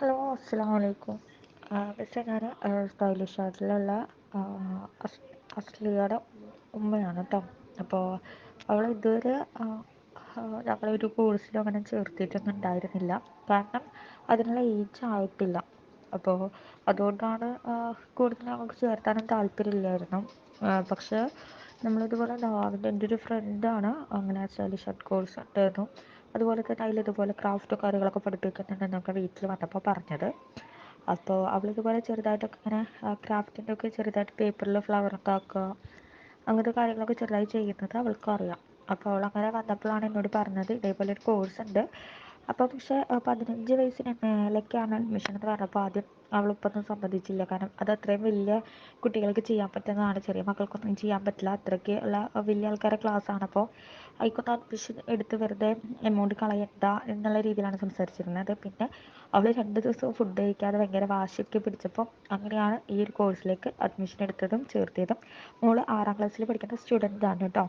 Hello അസ്സലാമു അലൈക്കും പക്ഷേ ഞാൻ സ്റ്റൈലിഷ് ആയിട്ടുള്ള അസ് അസ്ലിയയുടെ ഉമ്മയാണ് കേട്ടോ അപ്പോൾ അവൾ ഇതുവരെ ഞങ്ങളൊരു കോഴ്സിലും അങ്ങനെ ചേർത്തിട്ടൊന്നും ഉണ്ടായിരുന്നില്ല. കാരണം അതിനുള്ള ഏജ് ആയിട്ടില്ല. അപ്പോൾ അതുകൊണ്ടാണ് കൂടുതൽ ഞങ്ങൾക്ക് ചേർത്താനും താല്പര്യമില്ലായിരുന്നു. പക്ഷേ നമ്മളിതുപോലെ നാവിന്റെ എന്റെ ഒരു ഫ്രണ്ടാണ് അങ്ങനെ സ്റ്റൈലിഷ് ആർട്ട് കോഴ്സ് ഉണ്ടായിരുന്നു അതുപോലെ തന്നെ അതിൽ ഇതുപോലെ ക്രാഫ്റ്റ് കാര്യങ്ങളൊക്കെ പഠിപ്പിക്കുന്നുണ്ടെന്നൊക്കെ വീട്ടിൽ വന്നപ്പോൾ പറഞ്ഞത്. അപ്പോൾ അവൾ ഇതുപോലെ ചെറുതായിട്ടൊക്കെ ഇങ്ങനെ ക്രാഫ്റ്റിന്റെ ഒക്കെ ചെറുതായിട്ട് പേപ്പറിൽ ഫ്ലവർ ഒക്കെ ആക്കുക അങ്ങനത്തെ കാര്യങ്ങളൊക്കെ ചെറുതായി ചെയ്യുന്നത് അവൾക്ക് അറിയാം അപ്പോൾ അവൾ അങ്ങനെ വന്നപ്പോഴാണ് എന്നോട് പറഞ്ഞത് ഇതേപോലെ ഒരു കോഴ്സ് ഉണ്ട്. അപ്പോൾ പക്ഷേ പതിനഞ്ച് വയസ്സിന് മേലേക്കാണ് അഡ്മിഷൻ എന്ന് പറഞ്ഞപ്പോൾ ആദ്യം അവളിപ്പൊന്നും സമ്മതിച്ചില്ല. കാരണം അത് അത്രയും വലിയ കുട്ടികൾക്ക് ചെയ്യാൻ പറ്റുന്നതാണ്. ചെറിയ മക്കൾക്കൊന്നും ചെയ്യാൻ പറ്റില്ല. അത്രയ്ക്ക് ഉള്ള വലിയ ക്ലാസ് ക്ലാസ്സാണ് അപ്പോൾ അതിക്കൊന്ന് അഡ്മിഷൻ എടുത്ത് വെറുതെ എമൗണ്ട് കളയണ്ട എന്നുള്ള രീതിയിലാണ് സംസാരിച്ചിരുന്നത്. പിന്നെ അവൾ രണ്ട് ദിവസം ഫുഡ് കഴിക്കാതെ ഭയങ്കര വാശിയൊക്കെ പിടിച്ചപ്പോൾ അങ്ങനെയാണ് ഈ ഒരു കോഴ്സിലേക്ക് അഡ്മിഷൻ എടുത്തതും ചേർത്തതും മോൾ ആറാം ക്ലാസ്സിൽ പഠിക്കുന്ന സ്റ്റുഡന്റ് ആണ് കേട്ടോ.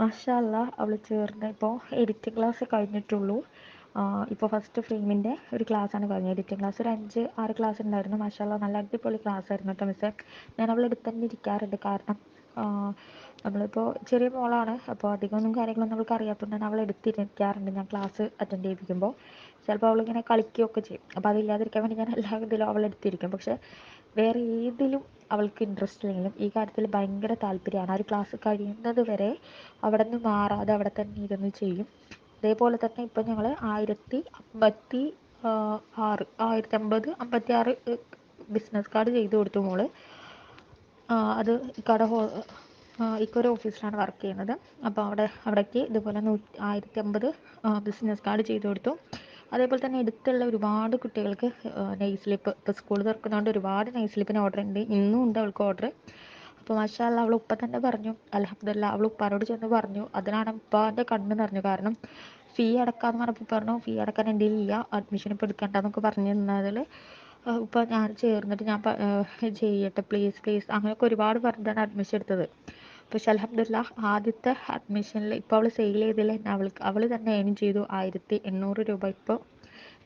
മാഷാ അള്ളാ അവൾ ചേർന്ന് ഇപ്പോൾ എഡിറ്റിംഗ് ക്ലാസ് കഴിഞ്ഞിട്ടുള്ളൂ. ഇപ്പോൾ ഫസ്റ്റ് ഫ്രെയിമിന്റെ ഒരു ക്ലാസ്സാണ് കഴിഞ്ഞത്. എഡിറ്റിംഗ് ക്ലാസ് ഒരു അഞ്ച് ആറ് ക്ലാസ് ഉണ്ടായിരുന്നു. മാഷാല്ല നല്ല അടിപൊളി ക്ലാസ് ആയിരുന്നു കേട്ടോ മിസ്സേ ഞാൻ അവളുടെ അടുത്ത് തന്നെ ഇരിക്കാറുണ്ട്. കാരണം നമ്മളിപ്പോൾ ചെറിയ മോളാണ്. അപ്പോൾ അധികമൊന്നും കാര്യങ്ങളൊന്നും അവൾക്ക് അറിയാത്തതുകൊണ്ട് തന്നെ അവളെ എടുത്തിരിക്കാറുണ്ട് ഞാൻ ക്ലാസ് അറ്റൻഡ് ചെയ്യിപ്പിക്കുമ്പോൾ ചിലപ്പോൾ അവളിങ്ങനെ കളിക്കുകയൊക്കെ ചെയ്യും. അപ്പോൾ അതില്ലാതിരിക്കാൻ വേണ്ടി ഞാൻ എല്ലാ ഇതിലും അവളെ എടുത്തിരിക്കും പക്ഷേ വേറെ ഏതിലും അവൾക്ക് ഇൻട്രസ്റ്റ് ഇല്ലെങ്കിലും ഈ കാര്യത്തിൽ ഭയങ്കര താല്പര്യമാണ്. ആ ഒരു ക്ലാസ് കഴിയുന്നത് വരെ അവിടെ നിന്ന് മാറാതെ അവിടെ തന്നെ ഇരുന്ന് ചെയ്യും. അതേപോലെ തന്നെ ഇപ്പം ഞങ്ങൾ ആയിരത്തി അമ്പത്തി ആറ് ആയിരത്തി അമ്പത് അമ്പത്തി ആറ് ബിസിനസ് കാർഡ് ചെയ്ത് കൊടുത്തു മോൾ. അത് ഇക്കാടെ ഹോ ഇക്കൊരു ഓഫീസിലാണ് വർക്ക് ചെയ്യുന്നത്. അപ്പോൾ അവിടെ അവിടേക്ക് ഇതുപോലെ നൂ ആയിരത്തി അമ്പത് ബിസിനസ് കാർഡ് ചെയ്ത് കൊടുത്തു. അതേപോലെ തന്നെ അടുത്തുള്ള ഒരുപാട് കുട്ടികൾക്ക് നെയ് സ്ലിപ്പ് ഇപ്പോൾ സ്കൂൾ തുറക്കുന്നതുകൊണ്ട് ഒരുപാട് നെയ് സ്ലിപ്പിന് ഓർഡർ ഉണ്ട്. ഇന്നും ഉണ്ട് അവൾക്ക് ഓർഡർ അപ്പോൾ മാഷാല്ല അവൾ ഉപ്പ തന്നെ പറഞ്ഞു. അലഹമ്മദില്ല അവൾ ഉപ്പാനോട് ചെന്ന് പറഞ്ഞു. അതിനാണ് ഉപ്പാന്റെ കണ്ണ് നിറഞ്ഞു കാരണം ഫീ അടക്കാമെന്ന് പറഞ്ഞപ്പോൾ പറഞ്ഞു ഫീ അടക്കാൻ എന്റെ ഇല്ല അഡ്മിഷൻ ഇപ്പോൾ പറഞ്ഞു നിന്നതിൽ. ഇപ്പൊ ഞാൻ ചേർന്നിട്ട് ഞാൻ ചെയ്യട്ടെ പ്ലീസ് പ്ലീസ് അങ്ങനെയൊക്കെ ഒരുപാട് പറഞ്ഞിട്ടാണ് അഡ്മിഷൻ എടുത്തത്. പക്ഷെ അലഹമ്മദില്ല ആദ്യത്തെ അഡ്മിഷനിൽ ഇപ്പോൾ അവൾ സെയിൽ ചെയ്തതിൽ തന്നെ അവൾക്ക് അവൾ തന്നെ ഏൺ ചെയ്തു ആയിരത്തി എണ്ണൂറ് രൂപ ഇപ്പോൾ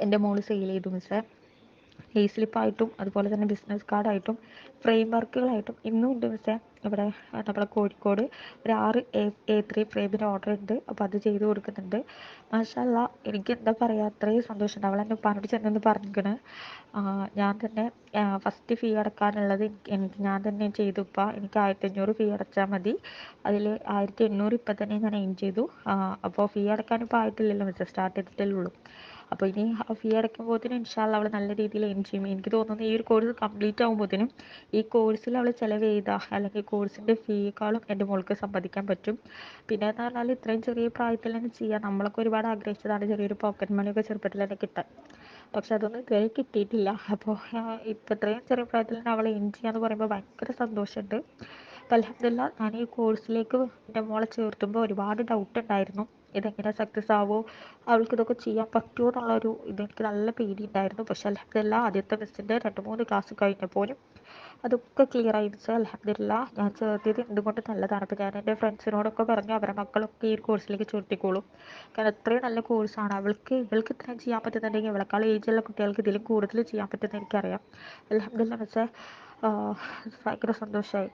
എന്റെ മോൾ സെയിൽ ചെയ്തു മിസ്സേ. സ്ലിപ്പായിട്ടും അതുപോലെ തന്നെ ബിസിനസ് കാർഡായിട്ടും ഫ്രെയിം വർക്കുകളായിട്ടും ഇന്നും ഉണ്ട് മിസ്സേ. ഇവിടെ നമ്മുടെ കോഴിക്കോട് ഒരു ആറ് എ എ ത്രീ ഫ്രെയിമിന് ഓർഡർ ഉണ്ട്. അപ്പോൾ അത് ചെയ്ത് കൊടുക്കുന്നുണ്ട്. മാഷല്ല എനിക്ക് എന്താ പറയുക അത്രയും സന്തോഷമുണ്ട് അവൾ എന്നെ ഉപ്പാനോട് ചെന്നൊന്ന് പറഞ്ഞിരിക്കണ്. ഞാൻ തന്നെ ഫസ്റ്റ് ഫീ അടക്കാനുള്ളത് എനിക്ക് ഞാൻ തന്നെ ചെയ്തു. ഉപ്പ എനിക്ക് ആയിരത്തി അഞ്ഞൂറ് ഫീ അടച്ചാൽ മതി. അതിൽ ആയിരത്തി എണ്ണൂറ് ഇപ്പം തന്നെ ഞാൻ എയിം ചെയ്തു. അപ്പോൾ ഫീ അടക്കാൻ ഇപ്പോൾ ആയിട്ടില്ലല്ലോ മിസ്സേ സ്റ്റാർട്ട് ചെയ്തിട്ടല്ലേ ഉള്ളൂ. അപ്പോൾ ഇനി ഫീ അടയ്ക്കുമ്പോഴത്തേനും ഇൻഷാല്ല അവൾ നല്ല രീതിയിൽ എയിം ചെയ്യും. എനിക്ക് തോന്നുന്നു ഈ ഒരു കോഴ്സ് കംപ്ലീറ്റ് ആകുമ്പോഴത്തേനും ഈ കോഴ്സിൽ അവൾ ചിലവ് ചെയ്ത അല്ലെങ്കിൽ കോഴ്സിന്റെ ഫീയേക്കാളും എന്റെ മോൾക്ക് സമ്പാദിക്കാൻ പറ്റും. പിന്നെ എന്ന് പറഞ്ഞാൽ ഇത്രയും ചെറിയ പ്രായത്തിൽ തന്നെ ചെയ്യാം. നമ്മളൊക്കെ ഒരുപാട് ആഗ്രഹിച്ചതാണ് ചെറിയൊരു പോക്കറ്റ് മണിയൊക്കെ ചെറുപ്പത്തിൽ തന്നെ കിട്ടാൻ. പക്ഷെ അതൊന്നും ഇതുവരെ കിട്ടിയിട്ടില്ല. അപ്പോൾ ഇപ്പം ഇത്രയും ചെറിയ പ്രായത്തിൽ തന്നെ അവളെ എയിം ചെയ്യാന്ന് പറയുമ്പോൾ ഭയങ്കര സന്തോഷമുണ്ട്. അപ്പം അലഹമില്ല ഞാൻ ഈ കോഴ്സിലേക്ക് എന്റെ മോളെ ചേർത്തുമ്പോൾ ഒരുപാട് ഡൗട്ട് ഉണ്ടായിരുന്നു. ഇതെങ്ങനെ സക്സസ് ആവുമോ അവൾക്ക് ഇതൊക്കെ ചെയ്യാൻ പറ്റുമോ എന്നുള്ളൊരു ഇത് എനിക്ക് നല്ല പേടി ഉണ്ടായിരുന്നു പക്ഷെ അലഹമില്ല ആദ്യത്തെ മിസ്സിന്റെ രണ്ട് മൂന്ന് ക്ലാസ് കഴിഞ്ഞപ്പോഴും അതൊക്കെ ക്ലിയർ ആയി. വെച്ചാൽ അലഹമില്ല ഞാൻ ചേർത്തിയത് എന്തുകൊണ്ട് നല്ലതാണ്? അപ്പോൾ ഞാൻ എന്റെ ഫ്രണ്ട്സിനോടൊക്കെ പറഞ്ഞു അവരുടെ മക്കളൊക്കെ ഈ കോഴ്സിലേക്ക് ചേർത്തിക്കോളും കാരണം അത്രയും നല്ല കോഴ്സാണ് അവൾക്ക് ഇവൾക്ക് ഇത്രയും ചെയ്യാൻ പറ്റുന്നുണ്ടെങ്കിൽ ഇവളെക്കാൾ ഏജുള്ള കുട്ടികൾക്ക് ഇതിലും കൂടുതൽ ചെയ്യാൻ പറ്റുമെന്ന് എനിക്കറിയാം. അലഹമില്ല മിസ്സേ ഭയങ്കര സന്തോഷമായി